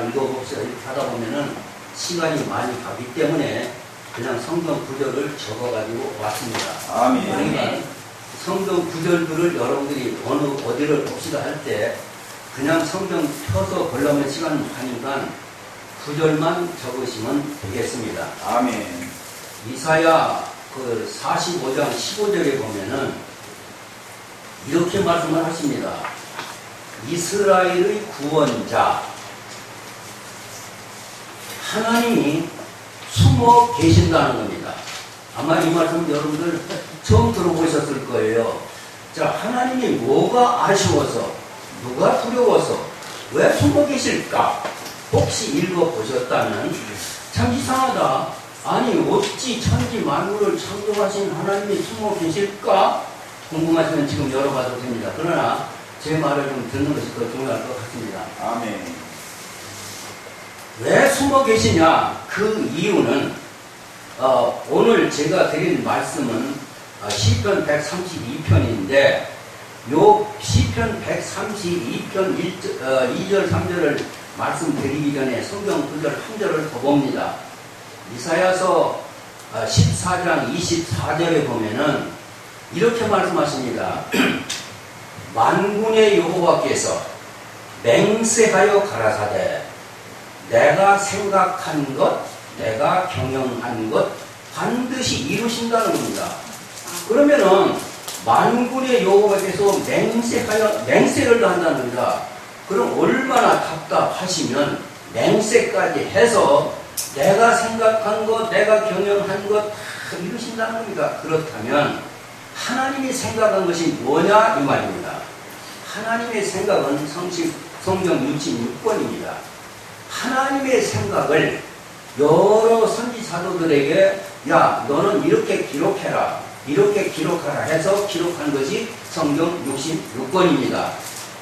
다 읽어봅시다. 이렇게 하다 보면은 시간이 많이 가기 때문에 그냥 성경 구절을 적어가지고 왔습니다. 아멘. 그러니까 성경 구절들을 여러분들이 어느 어디를 봅시다 할 때 그냥 성경 펴서 보려면 시간 가니까 구절만 적으시면 되겠습니다. 아멘. 이사야 그 45장 15절에 보면은 이렇게 말씀을 하십니다. 이스라엘의 구원자 하나님이 숨어 계신다는 겁니다. 아마 이 말씀 여러분들 처음 들어보셨을 거예요. 자, 하나님이 뭐가 아쉬워서, 누가 두려워서, 왜 숨어 계실까? 혹시 읽어보셨다면 참 이상하다. 아니, 어찌 천지 만물을 창조하신 하나님이 숨어 계실까? 궁금하시면 지금 열어봐도 됩니다. 그러나 제 말을 좀 듣는 것이 더 중요할 것 같습니다. 아멘. 왜 숨어 계시냐? 그 이유는 어, 오늘 제가 드린 말씀은 어, 시편 132편인데 요 시편 132편 1절, 어, 2절 3절을 말씀드리기 전에 성경 구절 한 절을 더 봅니다. 이사야서 어, 14장 24절에 보면은 이렇게 말씀하십니다. 만군의 여호와께서 맹세하여 가라사대 내가 생각한 것, 내가 경영한 것 반드시 이루신다는 겁니다. 그러면은 만군의 여호와 께서 맹세하여 맹세를 한다는 겁니다. 그럼 얼마나 답답하시면 맹세까지 해서 내가 생각한 것, 내가 경영한 것 다 이루신다는 겁니다. 그렇다면 하나님이 생각한 것이 뭐냐 이 말입니다. 하나님의 생각은 성식, 성경 66권입니다. 하나님의 생각을 여러 선지자도들에게 야 너는 이렇게 기록해라 이렇게 기록하라 해서 기록한 것이 성경 66권입니다.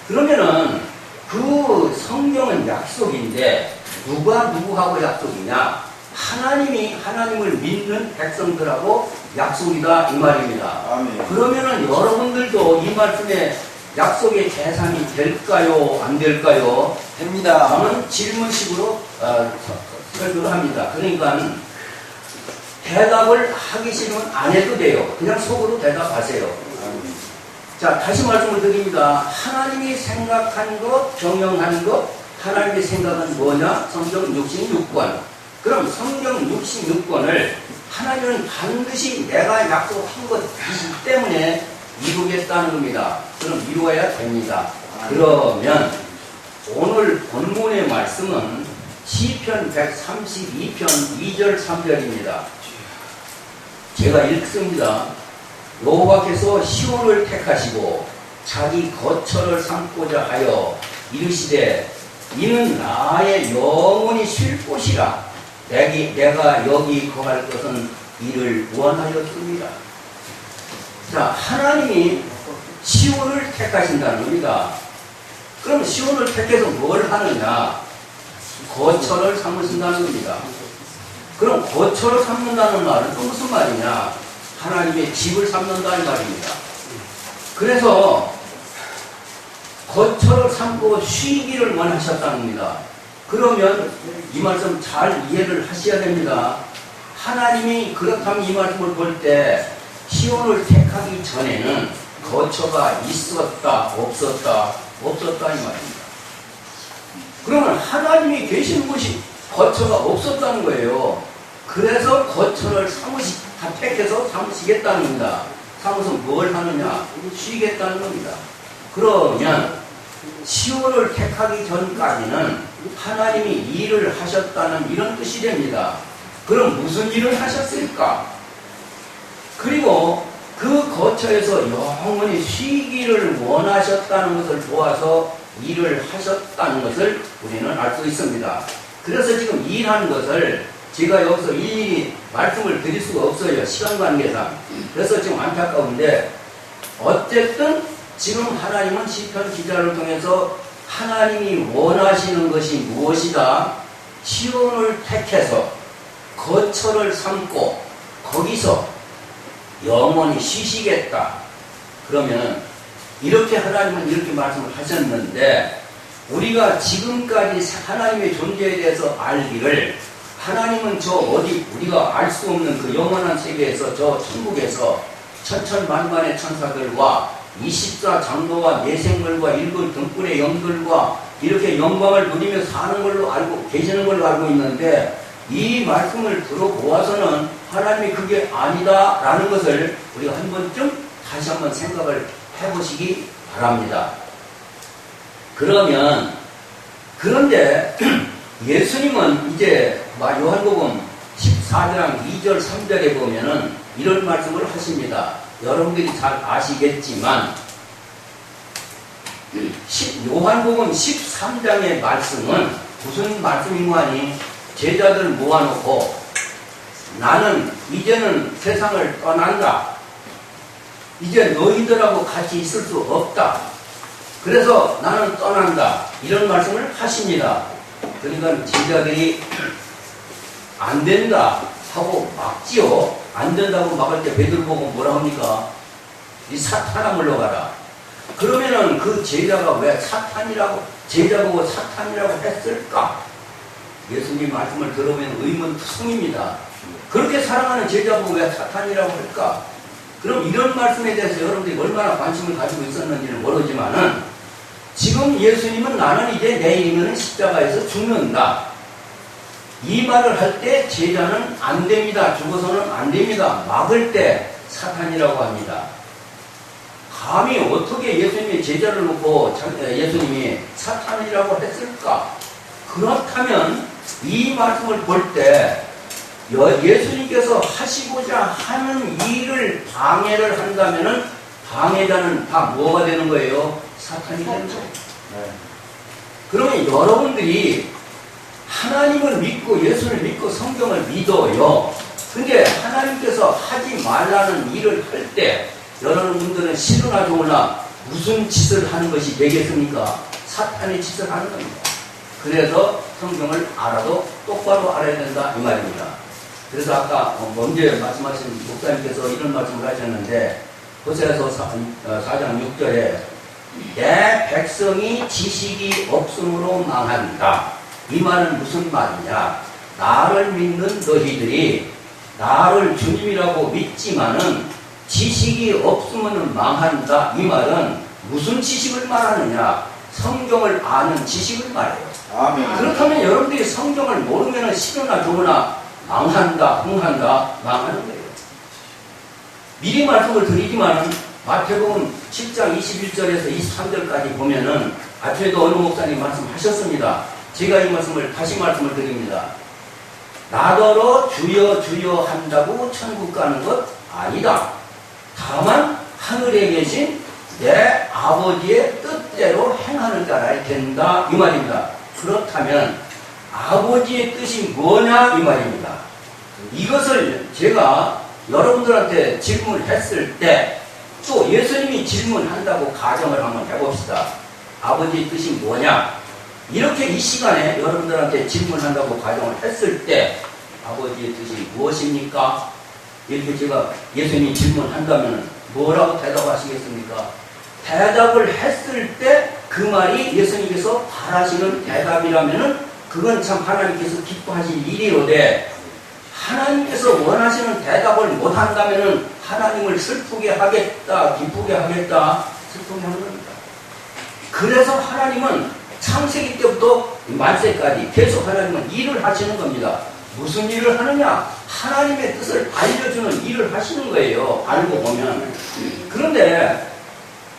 그러면은 그 성경은 약속인데 누가 누구하고 약속이냐? 하나님이 하나님을 믿는 백성들하고 약속이다 이 말입니다. 아멘. 그러면은 여러분들도 이 말씀에 약속의 대상이 될까요? 안 될까요? 됩니다. 저는 질문식으로 어, 설교를 합니다. 그러니까 대답을 하기 싫으면 안 해도 돼요. 그냥 속으로 대답하세요. 자, 다시 말씀을 드립니다. 하나님이 생각한 것, 경영한 것, 하나님의 생각은 뭐냐? 성경 66권. 그럼 성경 66권을 하나님은 반드시 내가 약속한 것이기 때문에 이루겠다는 겁니다. 그럼 이루어야 됩니다. 그러면 오늘 본문의 말씀은 시편 132편 2절 3절입니다. 제가 읽습니다. 여호와께서 시온을 택하시고 자기 거처를 삼고자 하여 이르시되 이는 나의 영혼이 쉴 곳이라 내가 여기 거할 것은 이를 원하였습니다. 자 하나님이 시온을 택하신다는 겁니다. 그럼 시온을 택해서 뭘 하느냐? 거처를 삼으신다는 겁니다. 그럼 거처를 삼는다는 말은 또 무슨 말이냐? 하나님의 집을 삼는다는 말입니다. 그래서 거처를 삼고 쉬기를 원하셨다는 겁니다. 그러면 이 말씀 잘 이해를 하셔야 됩니다. 하나님이 그렇다면 이 말씀을 볼때 시온을 택하기 전에는 거처가 있었다, 없었다, 없었다 이 말입니다. 그러면 하나님이 계신 곳이 거처가 없었다는 거예요. 그래서 거처를 다 택해서 삼으시겠다는 겁니다. 삼아서 뭘 하느냐? 쉬겠다는 겁니다. 그러면 시온을 택하기 전까지는 하나님이 일을 하셨다는 이런 뜻이 됩니다. 그럼 무슨 일을 하셨을까? 그리고 그 거처에서 영원히 쉬기를 원하셨다는 것을 보아서 일을 하셨다는 것을 우리는 알 수 있습니다. 그래서 지금 일하는 것을 제가 여기서 일일이 말씀을 드릴 수가 없어요. 시간 관계상. 그래서 지금 안타까운데 어쨌든 지금 하나님은 시편 기자를 통해서 하나님이 원하시는 것이 무엇이다? 시온을 택해서 거처를 삼고 거기서 영원히 쉬시겠다. 그러면 이렇게 하나님은 이렇게 말씀을 하셨는데 우리가 지금까지 하나님의 존재에 대해서 알기를 하나님은 저 어디 우리가 알 수 없는 그 영원한 세계에서 저 천국에서 천천만만의 천사들과 24 장로와 내생들과 일곱 등불의 영들과 이렇게 영광을 누리며 사는 걸로 알고 계시는 걸로 알고 있는데 이 말씀을 들어보아서는 하나님이 그게 아니다라는 것을 우리가 한 번쯤 다시 한번 생각을 해보시기 바랍니다. 그러면 그런데 예수님은 이제 요한복음 14장 2절 3절에 보면은 이런 말씀을 하십니다. 여러분들이 잘 아시겠지만 요한복음 13장의 말씀은 무슨 말씀인가 하니 제자들 모아놓고 나는 이제는 세상을 떠난다. 이제 너희들하고 같이 있을 수 없다. 그래서 나는 떠난다. 이런 말씀을 하십니다. 그러니까 제자들이 안 된다 하고 막지요. 안 된다고 막을 때 베드로 보고 뭐라 합니까? 이 사탄아 물러가라. 그러면은 그 제자가 왜 사탄이라고 제자 보고 사탄이라고 했을까? 예수님 말씀을 들으면 의문투성입니다. 그렇게 사랑하는 제자 보고 왜 사탄이라고 할까? 그럼 이런 말씀에 대해서 여러분들이 얼마나 관심을 가지고 있었는지는 모르지만은 지금 예수님은 나는 이제 내일이면 십자가에서 죽는다. 이 말을 할 때 제자는 안 됩니다. 죽어서는 안 됩니다. 막을 때 사탄이라고 합니다. 감히 어떻게 예수님이 제자를 놓고 예수님이 사탄이라고 했을까? 그렇다면 이 말씀을 볼때 예수님께서 하시고자 하는 일을 방해를 한다면은 방해자는 다 뭐가 되는 거예요? 사탄이 되는 거예요. 네. 그러면 여러분들이 하나님을 믿고 예수를 믿고 성경을 믿어요. 근데 하나님께서 하지 말라는 일을 할 때 여러분들은 싫으나 좋으나 무슨 짓을 하는 것이 되겠습니까? 사탄의 짓을 하는 겁니다. 그래서 성경을 알아도 똑바로 알아야 된다 이 말입니다. 그래서 아까 먼저 말씀하신 목사님께서 이런 말씀을 하셨는데 호세아서 4장 6절에 내 백성이 지식이 없음으로 망한다. 이 말은 무슨 말이냐? 나를 믿는 너희들이 나를 주님이라고 믿지만은 지식이 없으면 망한다. 이 말은 무슨 지식을 말하느냐? 성경을 아는 지식을 말해요. 아멘. 그렇다면 여러분들이 성경을 모르면 싫으나 좋으나 망한다, 흥한다, 망하는 거예요. 미리 말씀을 드리지만 마태복음 7장 21절에서 23절까지 보면은 아침에도 어느 목사님 말씀하셨습니다. 제가 이 말씀을 다시 말씀을 드립니다. 나더러 주여 주여 한다고 천국 가는 것 아니다. 다만 하늘에 계신 내 아버지의 뜻대로 행하는 자라 된다 이 말입니다. 그렇다면 아버지의 뜻이 뭐냐 이 말입니다. 이것을 제가 여러분들한테 질문했을 때 또 예수님이 질문한다고 가정을 한번 해봅시다. 아버지의 뜻이 뭐냐? 이렇게 이 시간에 여러분들한테 질문한다고 가정을 했을 때 아버지의 뜻이 무엇입니까? 이렇게 제가 예수님이 질문한다면 뭐라고 대답하시겠습니까? 대답을 했을 때 그 말이 예수님께서 바라시는 대답이라면은 그건 참 하나님께서 기뻐하실 일이로되 하나님께서 원하시는 대답을 못한다면은 하나님을 슬프게 하겠다, 기쁘게 하겠다, 슬프게 하는 겁니다. 그래서 하나님은 창세기 때부터 만세까지 계속 하나님은 일을 하시는 겁니다. 무슨 일을 하느냐? 하나님의 뜻을 알려주는 일을 하시는 거예요. 알고 보면. 그런데,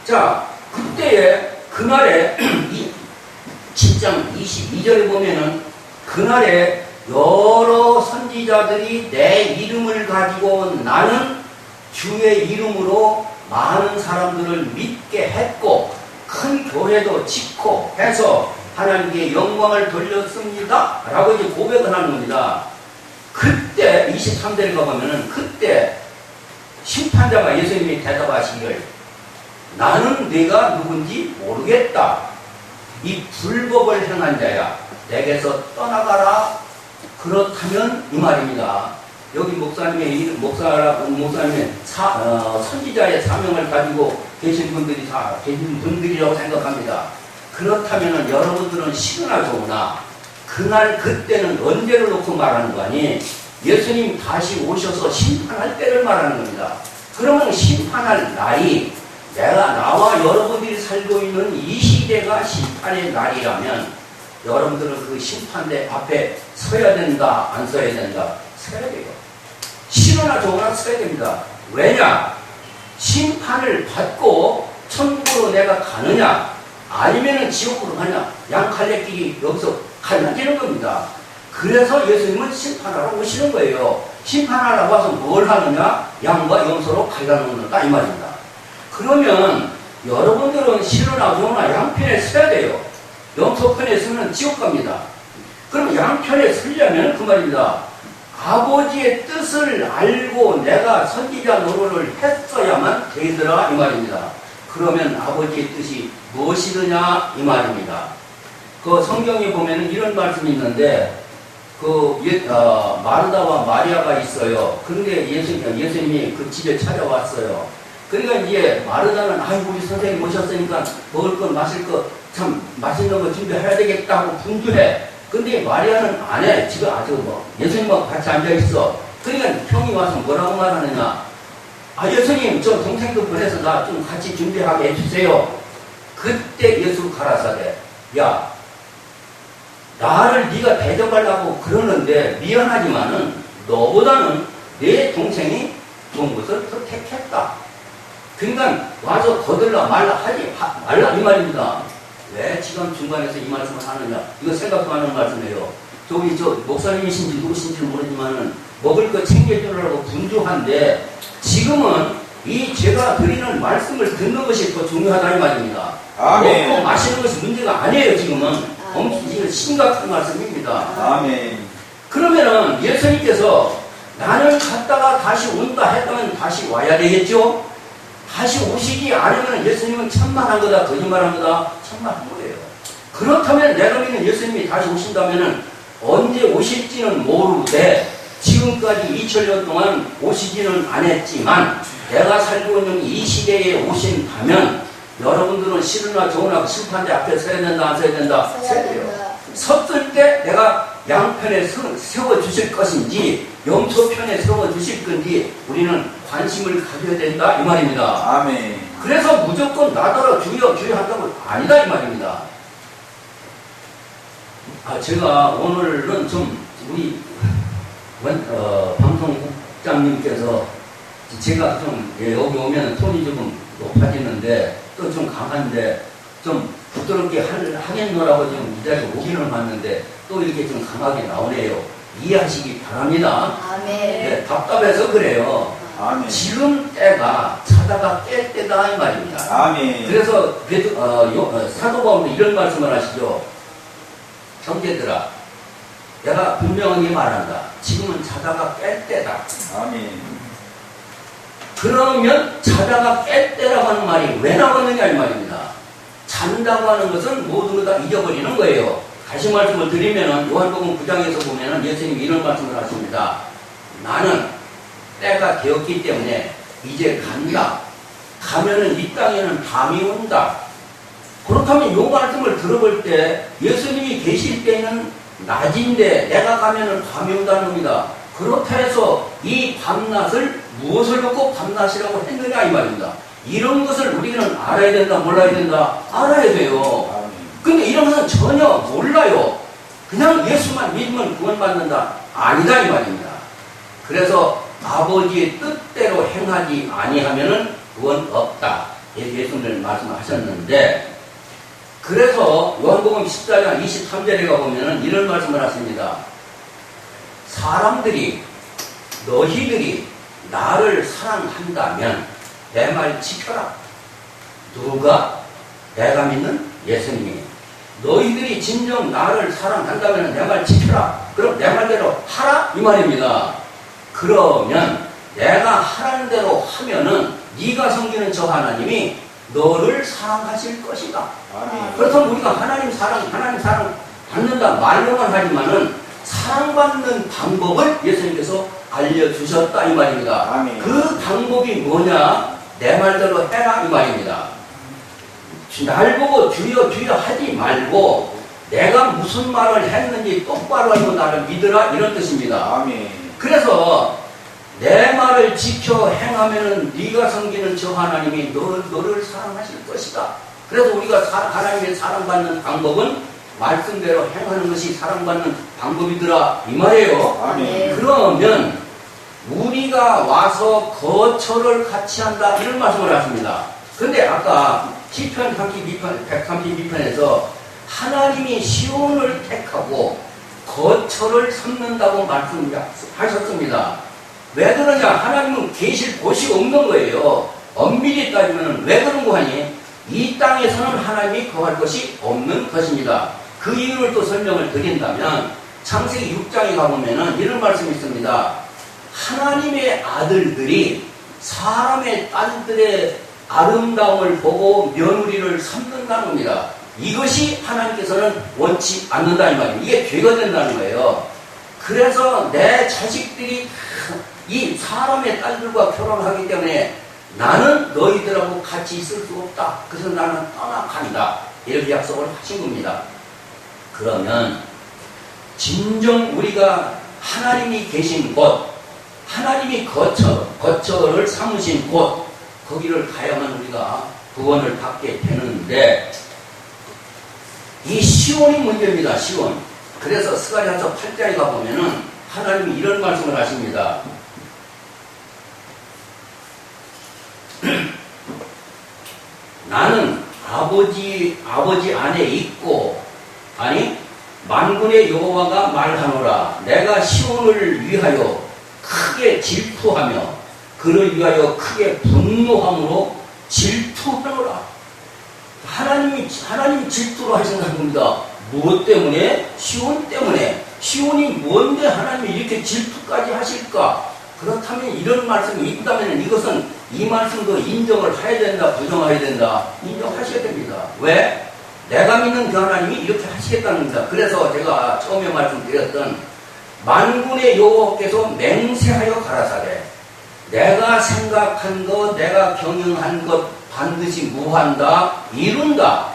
자, 그때에, 그날에, 7장 22절에 보면은, 그날에 여러 선지자들이 내 이름을 가지고 나는 주의 이름으로 많은 사람들을 믿게 했고, 큰 교회도 짓고 해서 하나님께 영광을 돌렸습니다. 라고 이제 고백을 하는 겁니다. 그때 23절에 가보면은 그때 심판자가 예수님이 대답하시기를 나는 네가 누군지 모르겠다. 이 불법을 행한 자야. 내게서 떠나가라. 그렇다면 이 말입니다. 여기 목사님의 목사 목사님의 사, 어, 선지자의 사명을 가지고 계신 분들이 다 계신 분들이라고 생각합니다. 그렇다면 여러분들은 시그나 좋으나 그날 그때는 언제를 놓고 말하는 거 아니? 예수님 다시 오셔서 심판할 때를 말하는 겁니다. 그러면 심판할 날이 내가 나와 여러분들이 살고 있는 이 시대가 심판의 날이라면 여러분들은 그 심판대 앞에 서야 된다, 안 서야 된다? 서야 돼요. 싫으나 좋으나 서야 됩니다. 왜냐? 심판을 받고 천국으로 내가 가느냐, 아니면은 지옥으로 가냐, 양칼레길이 여기서 갈라지는 겁니다. 그래서 예수님은 심판하러 오시는 거예요. 심판하러 와서 뭘 하느냐? 양과 염소로 갈라놓는다 이 말입니다. 그러면 여러분들은 싫으나 좋으나 양편에 서야 돼요. 염소편에 서면 지옥 갑니다. 그럼 양편에 서려면 그 말입니다. 아버지의 뜻을 알고 내가 선지자 노릇을 했어야만 되더라 이 말입니다. 그러면 아버지의 뜻이 무엇이느냐 이 말입니다. 그 성경에 보면은 이런 말씀이 있는데 그 예, 어, 마르다와 마리아가 있어요. 그런데 예수, 예수님이 그 집에 찾아왔어요. 그러니까 이제 마르다는 아이고 우리 선생님 오셨으니까 먹을 거 마실 거 참 맛있는 거 준비해야 되겠다고 분주해. 근데 마리아는 안 해. 집에 아주 뭐 예수님하고 같이 앉아 있어. 그러니까 형이 와서 뭐라고 말하느냐. 아 예수님 저 동생도 보내서 나 좀 같이 준비하게 해주세요. 그때 예수 가라사대 야 나를 네가 대접하려고 그러는데 미안하지만은 너보다는 내 동생이 좋은 것을 더 택했다. 그러니까 와서 거들라 말라 하지 하- 말라 이 말입니다. 왜 지금 중간에서 이 말씀을 하느냐? 이거 생각도 하는 말씀이에요. 저기 저 목사님이신지 누구신지 모르지만은 먹을 거 챙겨주려고 분주한데 지금은 이 제가 드리는 말씀을 듣는 것이 더 중요하다 이 말입니다. 아멘. 먹고 마시는 것이 문제가 아니에요 지금은. 엄청 심각한 말씀입니다. 아멘. 그러면은 예수님께서 나는 갔다가 다시 온다 했다면 다시 와야 되겠죠? 다시 오시지 않으면 예수님은 천만한 거다, 거짓말한 거다, 천만한 거예요. 그렇다면 내가 믿는 예수님이 다시 오신다면은 언제 오실지는 모르되 지금까지 2000년 동안 오시지는 않았지만 내가 살고 있는 이 시대에 오신다면 여러분들은 싫으나 좋으나 심판대 앞에 서야 된다, 안 서야 된다? 서야 돼요. 섰을 때 내가 양편에 서- 세워주실 것인지 염소편에 세워주실 건지 우리는 관심을 가져야 된다 이 말입니다. 아멘. 그래서 무조건 나더러 주여 주여 한다고 아니다 이 말입니다. 아 제가 오늘은 좀 우리 원- 어, 방송국장님께서 제가 좀 예, 여기 오면 톤이 조금 높아지는데 또 좀 강한데 좀 부드럽게 할- 하겠노라고 지금 이 자리에 오기는 왔는데 또 이렇게 좀 강하게 나오네요. 이해하시기 바랍니다. 아멘. 네, 답답해서 그래요. 아멘. 지금 때가 자다가 깰 때다 이 말입니다. 아멘. 그래서 베드- 어, 요- 어, 사도 바울도 이런 말씀을 하시죠. 형제들아, 내가 분명하게 말한다. 지금은 자다가 깰 때다. 아멘. 그러면 자다가 깰 때라고 하는 말이 왜 나왔느냐 이 말입니다. 잔다고 하는 것은 모든 걸 다 잊어버리는 거예요. 다시 말씀을 드리면은 요한복음 9장에서 보면은 예수님이 이런 말씀을 하십니다. 나는 때가 되었기 때문에 이제 간다. 가면은 이 땅에는 밤이 온다. 그렇다면 요 말씀을 들어볼 때 예수님이 계실 때는 낮인데 내가 가면은 밤이 온다는 겁니다. 그렇다 해서 이 밤낮을 무엇을 놓고 밤낮이라고 했느냐 이 말입니다. 이런 것을 우리는 알아야 된다, 몰라야 된다, 알아야 돼요. 근데 이런 것은 전혀 몰라요. 그냥 예수만 믿으면 구원받는다. 아니다 이 말입니다. 그래서 아버지의 뜻대로 행하지 아니하면은 구원 없다. 예, 예수님 말씀하셨는데 그래서 요한복음 14장 23절에 가보면은 이런 말씀을 하십니다. 사람들이 너희들이 나를 사랑한다면 내 말 지켜라. 누가? 내가 믿는 예수님이. 너희들이 진정 나를 사랑한다면 내 말 지켜라. 그럼 내 말대로 하라 이 말입니다. 그러면 내가 하라는 대로 하면은 네가 섬기는 저 하나님이 너를 사랑하실 것이다. 아멘. 그렇다면 우리가 하나님 사랑, 하나님 사랑 받는다 말로만 하지만은 사랑받는 방법을 예수님께서 알려주셨다 이 말입니다. 아멘. 그 방법이 뭐냐? 내 말대로 해라 이 말입니다. 날 보고 주여 주여 하지 말고 내가 무슨 말을 했는지 똑바로 알고 나를 믿으라 이런 뜻입니다. 아멘. 그래서 내 말을 지켜 행하면은 네가 섬기는 저 하나님이 너, 너를 사랑하실 것이다. 그래서 우리가 사- 하나님의 사랑받는 방법은 말씀대로 행하는 것이 사랑받는 방법이더라 이 말이에요. 아멘. 그러면 우리가 와서 거처를 같이 한다 이런 말씀을 하십니다. 근데 아까 시편 32편, 132편에서 하나님이 시온을 택하고 거처를 삼는다고 말씀하셨습니다. 왜 그러냐? 하나님은 계실 곳이 없는 거예요. 엄밀히 따지면 왜 그런 거 하니? 이 땅에서는 하나님이 거할 것이 없는 것입니다. 그 이유를 또 설명을 드린다면 창세기 6장에 가보면은 이런 말씀이 있습니다. 하나님의 아들들이 사람의 딸들의 아름다움을 보고 며느리를 삼는다는 겁니다. 이것이 하나님께서는 원치 않는다 이 말이에요. 이게 죄가 된다는 거예요. 그래서 내 자식들이 이 사람의 딸들과 결혼하기 때문에 나는 너희들하고 같이 있을 수 없다. 그래서 나는 떠나간다. 이렇게 약속을 하신 겁니다. 그러면 진정 우리가 하나님이 계신 곳, 하나님이 거처, 거처를 삼으신 곳, 거기를 가야만 우리가 구원을 받게 되는데, 이 시온이 문제입니다, 시온. 그래서 스가랴서 8장에 가보면은 하나님이 이런 말씀을 하십니다. 나는 아버지, 아버지 안에 있고, 아니, 만군의 여호와가 말하노라. 내가 시온을 위하여 크게 질투하며 그를 위하여 크게 분노함으로 질투하노라. 하나님이 하나님 질투로 하신다는 겁니다. 무엇 때문에? 시온 때문에. 시온이 뭔데 하나님이 이렇게 질투까지 하실까? 그렇다면 이런 말씀이 있다면 이것은 이 말씀도 인정을 해야 된다, 부정해야 된다. 인정하셔야 됩니다. 왜? 내가 믿는 그 하나님이 이렇게 하시겠다는 겁니다. 그래서 제가 처음에 말씀드렸던 만군의 여호와께서 맹세하여 가라사대 내가 생각한 것, 내가 경영한 것 반드시 무한다, 이룬다.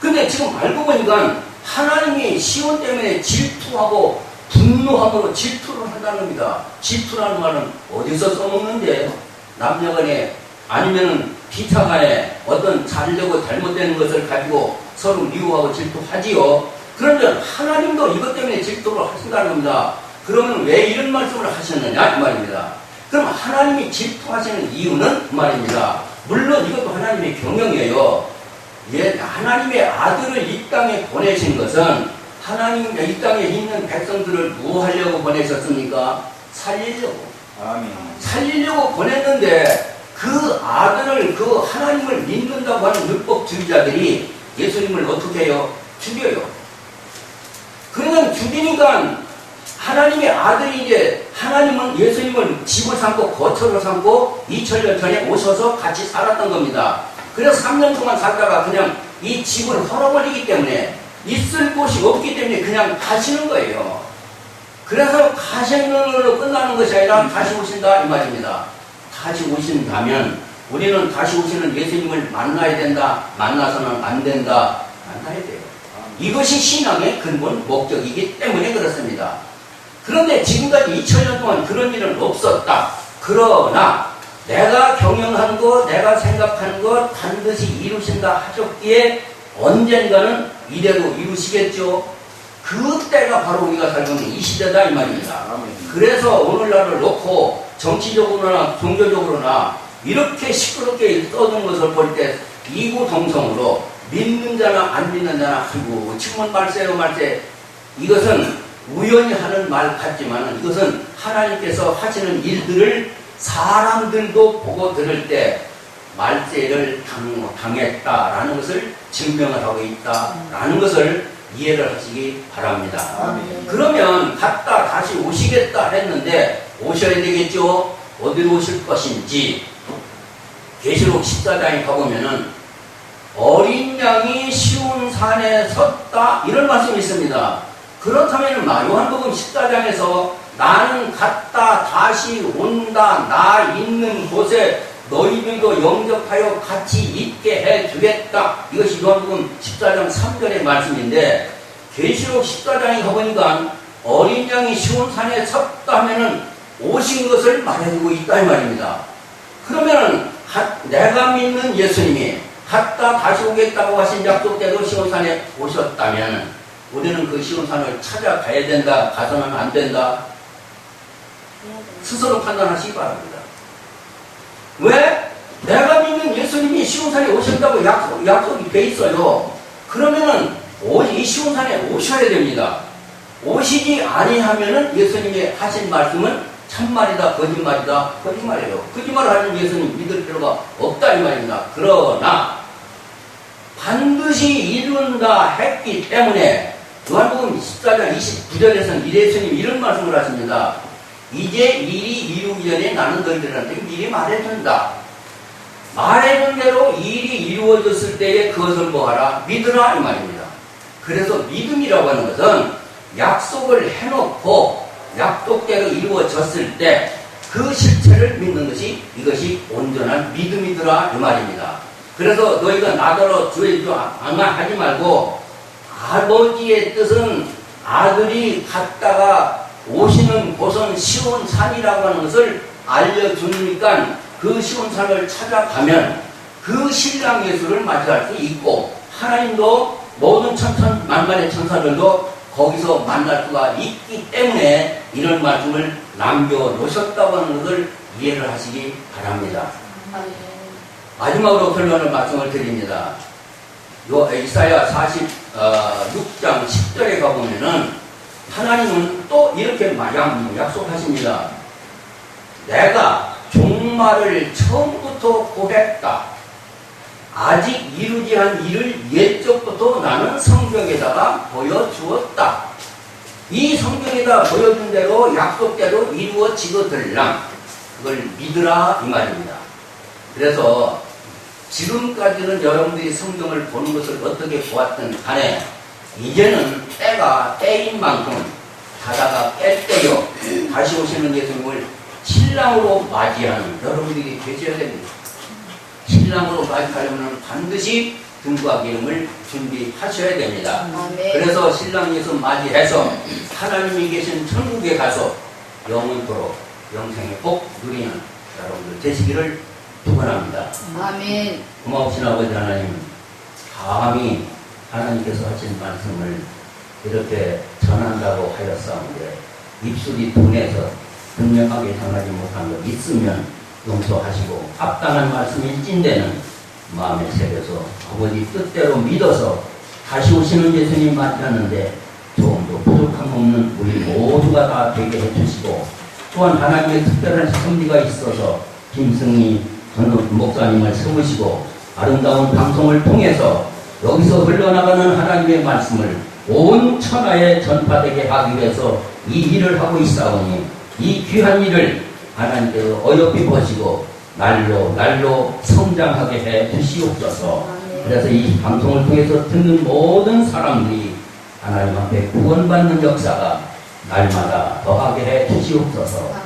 근데 지금 알고 보니까 하나님이 시온 때문에 질투하고 분노함으로 질투를 한다는 겁니다. 질투라는 말은 어디서 써먹는데 남녀간에 아니면 피차간에 어떤 잘되고 잘못되는 것을 가지고 서로 미워하고 질투하지요. 그런데 하나님도 이것 때문에 질투를 하신다는 겁니다. 그러면 왜 이런 말씀을 하셨느냐 이 말입니다. 그럼 하나님이 질투하시는 이유는 그 말입니다. 물론 이것도 하나님의 경영이에요. 예, 하나님의 아들을 이 땅에 보내신 것은 하나님 이 땅에 있는 백성들을 뭐 하려고 보내셨습니까? 살리려고. 아멘. 살리려고 보냈는데 그 아들을 그 하나님을 믿는다고 하는 율법주의자들이 예수님을 어떻게 해요? 죽여요. 그러면 죽이니까 하나님의 아들이 이제 하나님은 예수님을 집을 삼고 거처를 삼고 2000년 전에 오셔서 같이 살았던 겁니다. 그래서 3년 동안 살다가 그냥 이 집을 헐어버리기 때문에 있을 곳이 없기 때문에 그냥 가시는 거예요. 그래서 가시는 걸로 끝나는 것이 아니라 다시 오신다 이 말입니다. 다시 오신다면 우리는 다시 오시는 예수님을 만나야 된다. 만나서는 안 된다. 만나야 돼요. 이것이 신앙의 근본 목적이기 때문에 그렇습니다. 그런데 지금까지 2000년 동안 그런 일은 없었다. 그러나 내가 경영한 것, 내가 생각한 것 반드시 이루신다 하셨기에 언젠가는 이대로 이루시겠죠. 그때가 바로 우리가 살고 있는 이 시대다 이 말입니다. 그래서 오늘날을 놓고 정치적으로나 종교적으로나 이렇게 시끄럽게 써준 것을 볼 때 이구동성으로 믿는 자나 안 믿는 자나 아이고 친문 말세요 말세 이것은 우연히 하는 말 같지만 이것은 하나님께서 하시는 일들을 사람들도 보고 들을 때 말세를 당, 당했다라는 것을 증명을 하고 있다라는 것을 이해를 하시기 바랍니다. 그러면 갔다 다시 오시겠다 했는데 오셔야 되겠죠? 어디로 오실 것인지 계시록 14장에 가보면은 어린 양이 쉬운 산에 섰다 이런 말씀이 있습니다. 그렇다면 요한복음 14장에서 나는 갔다 다시 온다 나 있는 곳에 너희들도 영접하여 같이 있게 해 주겠다. 이것이 요한복음 14장 3절의 말씀인데 계시록 14장에 가보니까 어린 양이 시온산에 섰다 하면은 오신 것을 말해주고 있다 이 말입니다. 그러면은 가- 내가 믿는 예수님이 갔다 다시 오겠다고 하신 약속대로 시온산에 오셨다면 우리는 그 시온산을 찾아가야 된다. 가서는 안 된다. 스스로 판단하시기 바랍니다. 왜? 내가 믿는 예수님이 시온산에 오신다고 약속, 약속이 돼 있어요. 그러면은 오- 이 시온산에 오셔야 됩니다. 오시지 아니하면은 예수님이 하신 말씀은 참말이다, 거짓말이다, 거짓말이에요. 거짓말을 하는 예수님 믿을 필요가 없다 이 말입니다. 그러나 반드시 이룬다 했기 때문에 요한복음 14장 29절에서는 예수님 이런 말씀을 하십니다. 이제 일이 이루기 전에 나는 너희들한테 미리 말해준다. 말해준 대로 일이 이루어졌을 때에 그것을 뭐하라? 믿으라 이 말입니다. 그래서 믿음이라고 하는 것은 약속을 해놓고 약속대로 이루어졌을 때 그 실체를 믿는 것이 이것이 온전한 믿음이더라 이 말입니다. 그래서 너희가 나더러 주의 주 악마하지 말고 아버지의 뜻은 아들이 갔다가 오시는 곳은 시온 산이라고 하는 것을 알려주니까 그 시온 산을 찾아가면 그 신랑 예수를 맞이할 수 있고 하나님도 모든 천천 만만의 천사들도 거기서 만날 수가 있기 때문에 이런 말씀을 남겨 놓으셨다고 하는 것을 이해를 하시기 바랍니다. 마지막으로 결론을 말씀을 드립니다. 요 이사야 46장 10절에 가보면은 하나님은 또 이렇게 마- 약- 약속하십니다. 내가 종말을 처음부터 고했다. 아직 이루지 않은 일을 옛적부터 나는 성경에다가 보여주었다. 이 성경에다 보여준 대로 약속대로 이루어지거들랑 그걸 믿으라 이 말입니다. 그래서 지금까지는 여러분들이 성경을 보는 것을 어떻게 보았든 간에 이제는 때가 때인 만큼 가다가 깰 때요 다시 오시는 예수님을 신랑으로 맞이하는 여러분들이 되셔야 됩니다. 신랑으로 맞이하려면 반드시 등과 기름을 준비하셔야 됩니다. 그래서 신랑 예수 맞이해서 하나님이 계신 천국에 가서 영원토록 영생의 복 누리는 여러분들 되시기를 축원합니다. 아멘. 고마우신 아버지 하나님, 감히 하나님께서 하신 말씀을 이렇게 전한다고 하였사온데 입술이 둔해서 분명하게 전하지 못한 것 있으면 용서하시고 합당한 말씀이 찐데는 마음에 새겨서 아버지 뜻대로 믿어서 다시 오시는 예수님 맞이하는데 조금도 부족함 없는 우리 모두가 다 되게 해주시고 또한 하나님의 특별한 섭리가 있어서 김승희 전 목사님을 세우시고 아름다운 방송을 통해서 여기서 흘러나가는 하나님의 말씀을 온 천하에 전파되게 하기 위해서 이 일을 하고 있사오니 이 귀한 일을 하나님께서 어여삐 보시고 날로 날로 성장하게 해 주시옵소서. 그래서 이 방송을 통해서 듣는 모든 사람들이 하나님 앞에 구원받는 역사가 날마다 더하게 해 주시옵소서.